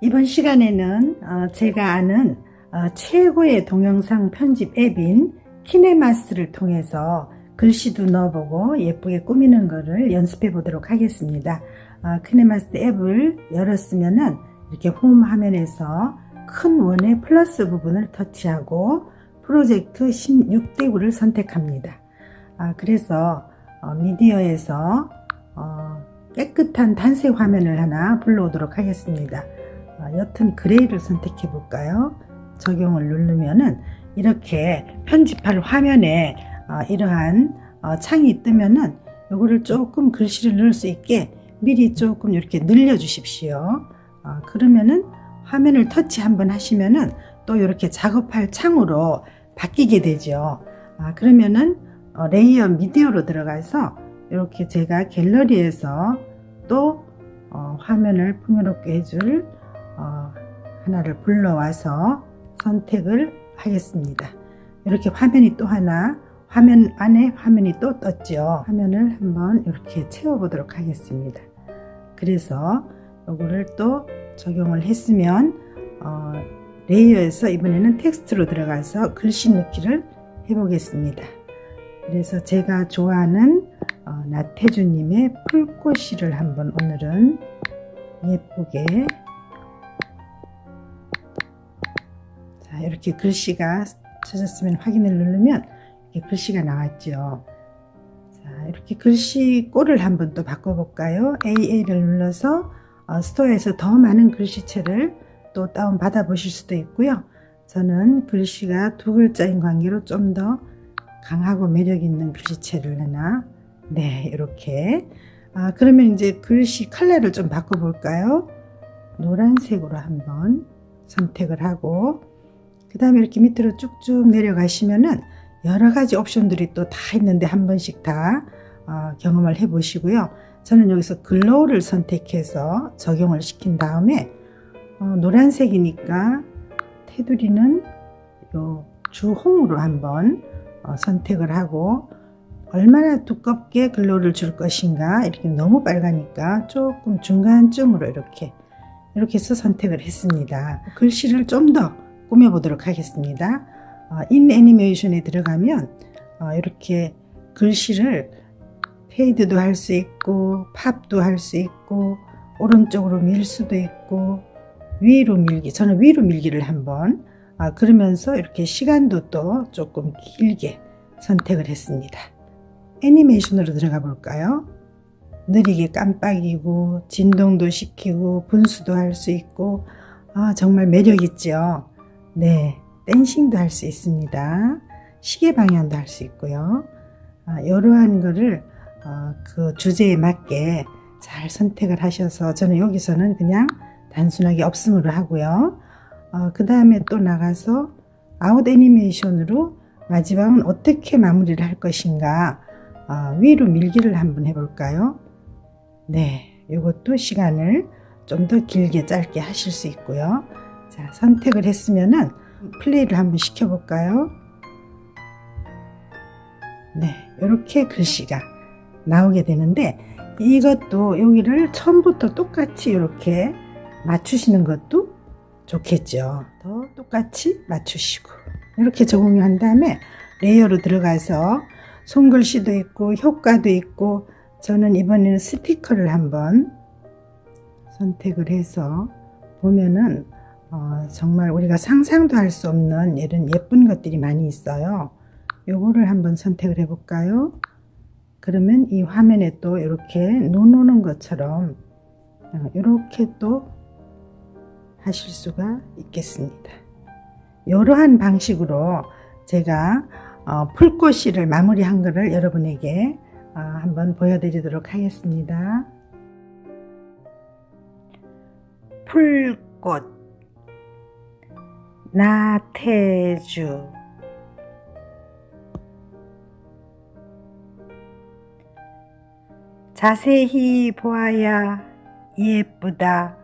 이번 시간에는 어, 제가 아는 어, 최고의 동영상 편집 앱인 키네마스를 통해서 글씨도 넣어보고 예쁘게 꾸미는 것을 연습해 보도록 하겠습니다. 어, 키네마스 앱을 열었으면은 이렇게 홈 화면에서 큰 원의 플러스 부분을 터치하고 프로젝트 16대 9를 선택합니다. 아, 그래서 어, 미디어에서 어, 깨끗한 단색 화면을 하나 불러오도록 하겠습니다. 어, 옅은 그레이를 선택해 볼까요? 적용을 누르면은 이렇게 편집할 화면에 어, 이러한 어, 창이 뜨면은 요거를 조금 글씨를 넣을 수 있게 미리 조금 이렇게 늘려 주십시오. 어, 그러면은 화면을 터치 한번 하시면은 또 이렇게 작업할 창으로 바뀌게 되죠. 아, 그러면은 어, 레이어 미디어로 들어가서 이렇게 제가 갤러리에서 또 어, 화면을 풍요롭게 해줄 어, 하나를 불러와서 선택을 하겠습니다. 이렇게 화면이 또 하나 화면 안에 화면이 또 떴죠. 화면을 한번 이렇게 채워보도록 하겠습니다. 그래서 이거를 또 적용을 했으면 어, 레이어에서 이번에는 텍스트로 들어가서 글씨 넣기를 해보겠습니다. 그래서 제가 좋아하는 어, 나태주님의 풀꽃이를 한번 오늘은 예쁘게 이렇게 글씨가 찾았으면 확인을 누르면 글씨가 나왔죠. 자 이렇게 글씨 꼴을 한번 또 바꿔볼까요? AA를 눌러서 어, 스토어에서 더 많은 글씨체를 또 다운 받아 보실 수도 있고요. 저는 글씨가 두 글자인 관계로 좀 더 강하고 매력 있는 글씨체를 하나 네 이렇게 아 그러면 이제 글씨 컬러를 좀 바꿔볼까요? 노란색으로 한번 선택을 하고 그 다음에 이렇게 밑으로 쭉쭉 내려가시면은 여러 가지 옵션들이 또 다 있는데 한 번씩 다 어, 경험을 해 보시고요. 저는 여기서 글로우를 선택해서 적용을 시킨 다음에 어, 노란색이니까 테두리는 요 주홍으로 한번 어, 선택을 하고 얼마나 두껍게 글로우를 줄 것인가 이렇게 너무 빨가니까 조금 중간쯤으로 이렇게 이렇게 해서 선택을 했습니다. 글씨를 좀더 꾸며보도록 하겠습니다. 어, 인 애니메이션에 들어가면 어, 이렇게 글씨를 페이드도 할 수 있고 팝도 할 수 있고 오른쪽으로 밀 수도 있고 위로 밀기 저는 위로 밀기를 한번 아, 그러면서 이렇게 시간도 또 조금 길게 선택을 했습니다. 애니메이션으로 들어가 볼까요? 느리게 깜빡이고 진동도 시키고 분수도 할 수 있고 아, 정말 매력 있죠. 네, 댄싱도 할 수 있습니다. 시계 방향도 할 수 있고요. 아, 이러한 거를 어, 그 주제에 맞게 잘 선택을 하셔서 저는 여기서는 그냥 단순하게 없음으로 하고요. 어, 그 다음에 또 나가서 아웃 애니메이션으로 마지막은 어떻게 마무리를 할 것인가 어, 위로 밀기를 한번 해볼까요? 네, 이것도 시간을 좀 더 길게 짧게 하실 수 있고요. 자, 선택을 했으면은 플레이를 한번 시켜볼까요? 네, 이렇게 글씨가 나오게 되는데 이것도 여기를 처음부터 똑같이 이렇게 맞추시는 것도 좋겠죠. 더 똑같이 맞추시고 이렇게 적용한 다음에 레이어로 들어가서 손글씨도 있고 효과도 있고 저는 이번에는 스티커를 한번 선택을 해서 보면은 어, 정말 우리가 상상도 할 수 없는 이런 예쁜 것들이 많이 있어요. 요거를 한번 선택을 해볼까요? 그러면 이 화면에 또 이렇게 눈 오는 것처럼 이렇게 또 하실 수가 있겠습니다. 이러한 방식으로 제가 어, 풀꽃이를 마무리한 것을 여러분에게 어, 한번 보여드리도록 하겠습니다. 풀꽃 나태주 자세히 보아야 예쁘다.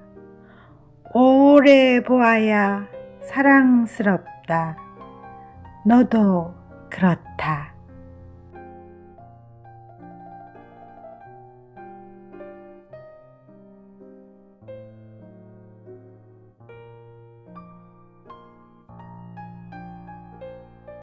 오래 보아야 사랑스럽다. 너도 그렇다.